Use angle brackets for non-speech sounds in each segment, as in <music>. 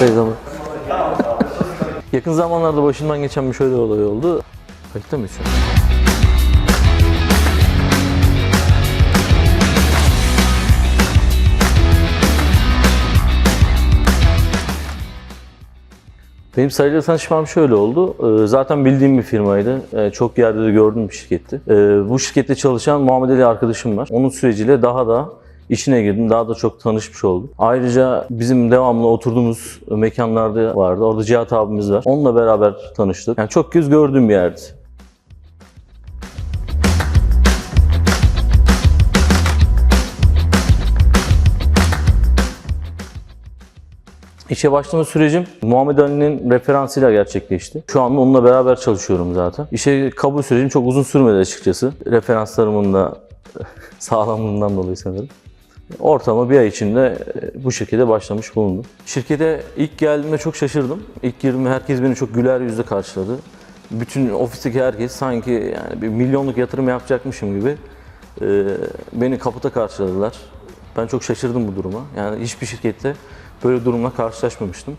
Peygamber. Yakın zamanlarda başımdan geçen bir şöyle olay oldu. Kayıtta mıyız şu? Benim sayılı tanışmam şöyle oldu. Ee, Zaten bildiğim bir firmaydı. Ee, Çok yerde de gördüğüm bir şirketti. Ee, Bu şirkette çalışan Muhammed Ali arkadaşım var. Onun süreciyle daha da işine girdim. Daha da çok tanışmış oldum. Ayrıca bizim devamlı oturduğumuz mekanlarda vardı. Orada Cihat abimiz var. Onunla beraber tanıştık. Yani çok göz gördüğüm bir yerdi. İşe başlama sürecim Muhammed Ali'nin referansıyla gerçekleşti. Şu anda onunla beraber çalışıyorum zaten. İşe kabul sürecim çok uzun sürmedi açıkçası. Referanslarımın da <laughs> sağlamlığından dolayı sanırım. Ortalama bir ay içinde e, bu şirkete başlamış bulundum. Şirkete ilk geldiğimde çok şaşırdım. İlk girdiğimde herkes beni çok güler yüzle karşıladı. Bütün ofisteki herkes sanki yani bir milyonluk yatırım yapacakmışım gibi e, beni kapıda karşıladılar. Ben çok şaşırdım bu duruma. Yani hiçbir şirkette böyle durumla karşılaşmamıştım.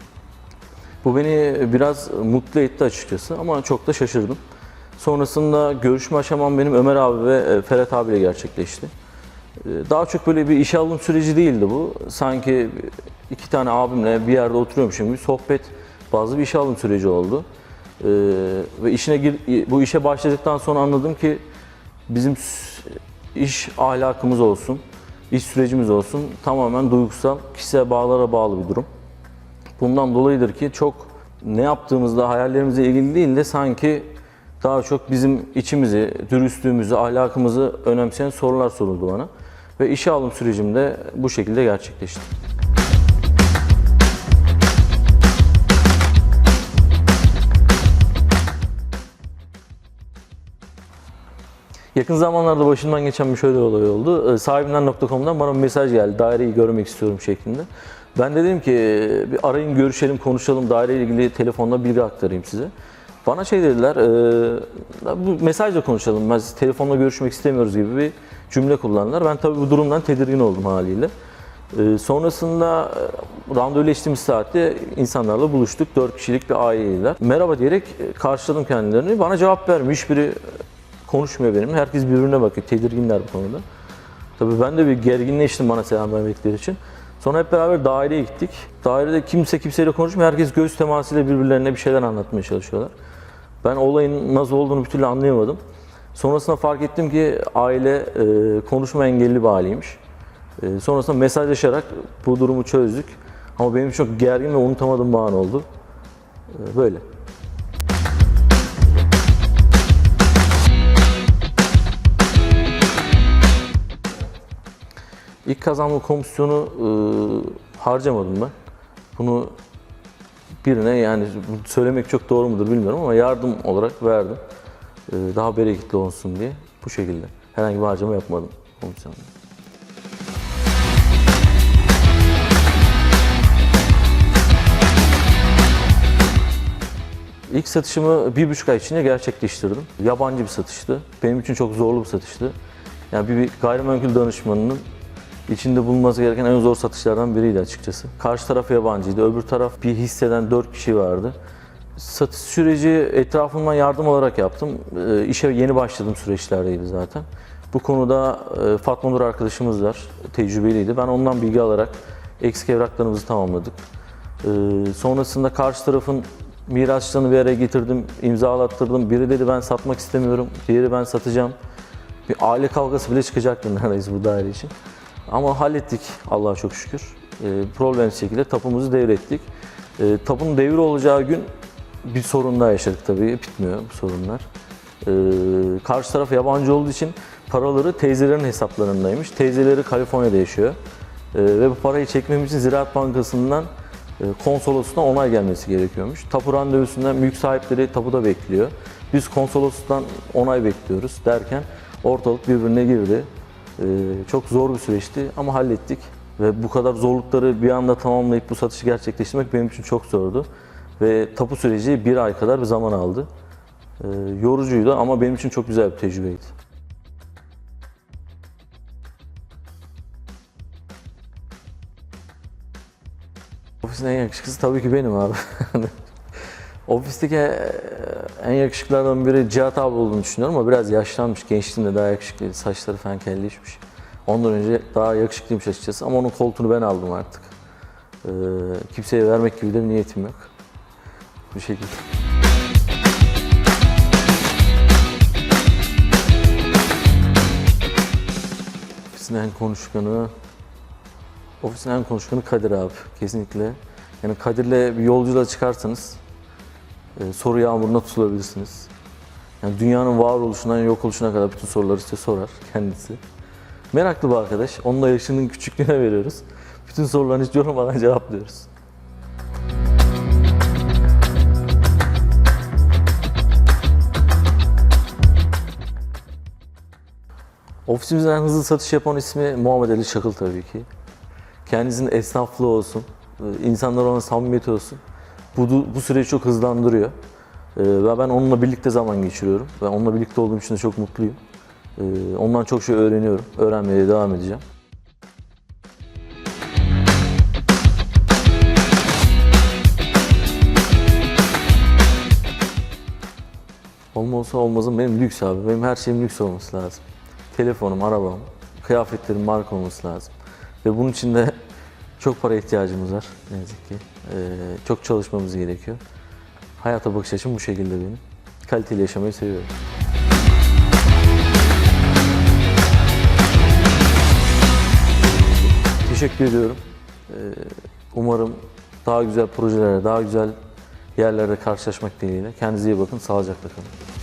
Bu beni biraz mutlu etti açıkçası ama çok da şaşırdım. Sonrasında görüşme aşamam benim Ömer abi ve e, Ferhat abiyle gerçekleşti. Ee, Daha çok böyle bir işe alım süreci değildi bu. Sanki iki tane abimle bir yerde oturuyormuşum gibi sohbet bazı bir işe alım süreci oldu. Ee, ve işine gir, bu işe başladıktan sonra anladım ki bizim iş ahlakımız olsun, iş sürecimiz olsun tamamen duygusal, kişisel bağlara bağlı bir durum. Bundan dolayıdır ki çok ne yaptığımızda hayallerimizle ilgili değil de sanki daha çok bizim içimizi, dürüstlüğümüzü, ahlakımızı önemseyen sorular soruldu bana. Ve işe alım sürecimde bu şekilde gerçekleşti. Yakın zamanlarda başımdan geçen bir şöyle olay oldu. Ee, Sahibinden.com'dan bana bir mesaj geldi. Daireyi görmek istiyorum şeklinde. Ben de dedim ki bir arayın görüşelim konuşalım daireyle ilgili telefonla bilgi aktarayım size. Bana şey dediler, e, bu mesajla konuşalım, biz telefonla görüşmek istemiyoruz gibi bir cümle kullandılar. Ben tabii bu durumdan tedirgin oldum haliyle. E, sonrasında randevuleştiğimiz saatte insanlarla buluştuk. Dört kişilik bir aileydiler. Merhaba diyerek e, karşıladım kendilerini. Bana cevap vermiyor. Hiçbiri konuşmuyor benimle. Herkes birbirine bakıyor. Tedirginler bu konuda. Tabii ben de bir gerginleştim bana selam vermedikleri için. Sonra hep beraber daireye gittik. Dairede kimse kimseyle konuşmuyor. Herkes göz temasıyla birbirlerine bir şeyler anlatmaya çalışıyorlar. Ben olayın nasıl olduğunu bir türlü anlayamadım. Sonrasında fark ettim ki aile e, konuşma engelli bir aileymiş. E, sonrasında mesajlaşarak bu durumu çözdük. Ama benim çok gergin ve unutamadığım bir an oldu. E, böyle. İlk kazanma komisyonu e, harcamadım ben. Bunu birine yani söylemek çok doğru mudur bilmiyorum ama yardım olarak verdim. E, daha bereketli olsun diye bu şekilde. Herhangi bir harcama yapmadım komisyonda. İlk satışımı bir buçuk ay içinde gerçekleştirdim. Yabancı bir satıştı. Benim için çok zorlu bir satıştı. Yani bir, bir gayrimenkul danışmanının içinde bulunması gereken en zor satışlardan biriydi açıkçası. Karşı taraf yabancıydı, öbür taraf bir hisseden dört kişi vardı. Satış süreci etrafımdan yardım olarak yaptım. Ee, işe yeni başladığım süreçlerdeydi zaten. Bu konuda e, Fatma Nur arkadaşımız var, tecrübeliydi. Ben ondan bilgi alarak eksik evraklarımızı tamamladık. Ee, sonrasında karşı tarafın mirasçılarını bir araya getirdim, imzalattırdım. Biri dedi ben satmak istemiyorum, diğeri ben satacağım. Bir aile kavgası bile çıkacaktı <laughs> neredeyse bu daire için. Ama hallettik Allah'a çok şükür. Ee, problemsiz şekilde tapumuzu devrettik. Ee, tapunun devir olacağı gün bir sorun daha yaşadık tabii. Bitmiyor bu sorunlar. Ee, karşı taraf yabancı olduğu için paraları teyzelerin hesaplarındaymış. Teyzeleri Kaliforniya'da yaşıyor. Ee, ve bu parayı çekmemiz için Ziraat Bankası'ndan e, konsolosluğuna onay gelmesi gerekiyormuş. Tapu randevusundan mülk sahipleri tapuda bekliyor. Biz konsolosluktan onay bekliyoruz derken ortalık birbirine girdi. Ee, çok zor bir süreçti ama hallettik. Ve bu kadar zorlukları bir anda tamamlayıp bu satışı gerçekleştirmek benim için çok zordu. Ve tapu süreci bir ay kadar bir zaman aldı. Ee, yorucuydu ama benim için çok güzel bir tecrübeydi. Ofisin en yakışıklısı tabii ki benim abi. <laughs> Ofisteki e, en yakışıklılardan biri Cihat abi olduğunu düşünüyorum ama biraz yaşlanmış. Gençliğinde daha yakışıklıydı. Saçları falan kelleşmiş. Ondan önce daha yakışıklıymış açıkçası ama onun koltuğunu ben aldım artık. Ee, kimseye vermek gibi de niyetim yok. Bu şekilde. Ofisin en konuşkanı Ofisin en konuşkanı Kadir abi kesinlikle. Yani Kadir'le bir yolculuğa çıkarsanız e, soru yağmuruna tutulabilirsiniz. Yani dünyanın varoluşundan yok oluşuna kadar bütün soruları size sorar kendisi. Meraklı bir arkadaş. Onunla yaşının küçüklüğüne veriyoruz. Bütün sorularını hiç yormadan <laughs> cevaplıyoruz. Ofisimizin en hızlı satış yapan ismi Muhammed Ali Çakıl tabii ki. Kendisinin esnaflığı olsun, e, insanlar ona samimiyeti olsun. Bu, bu süreci çok hızlandırıyor. E, Ve ben onunla birlikte zaman geçiriyorum. Ve onunla birlikte olduğum için de çok mutluyum. E, Ondan çok şey öğreniyorum. Öğrenmeye devam edeceğim. Olmazsa olmazım benim lüks abi. Benim her şeyim lüks olması lazım. Telefonum, arabam, kıyafetlerim marka olması lazım. Ve bunun için de <laughs> çok para ihtiyacımız var ne yazık ki. Ee, çok çalışmamız gerekiyor. Hayata bakış açım bu şekilde benim. Kaliteli yaşamayı seviyorum. Teşekkür ediyorum. Ee, umarım daha güzel projelere, daha güzel yerlerde karşılaşmak dileğiyle. Kendinize iyi bakın, sağlıcakla kalın.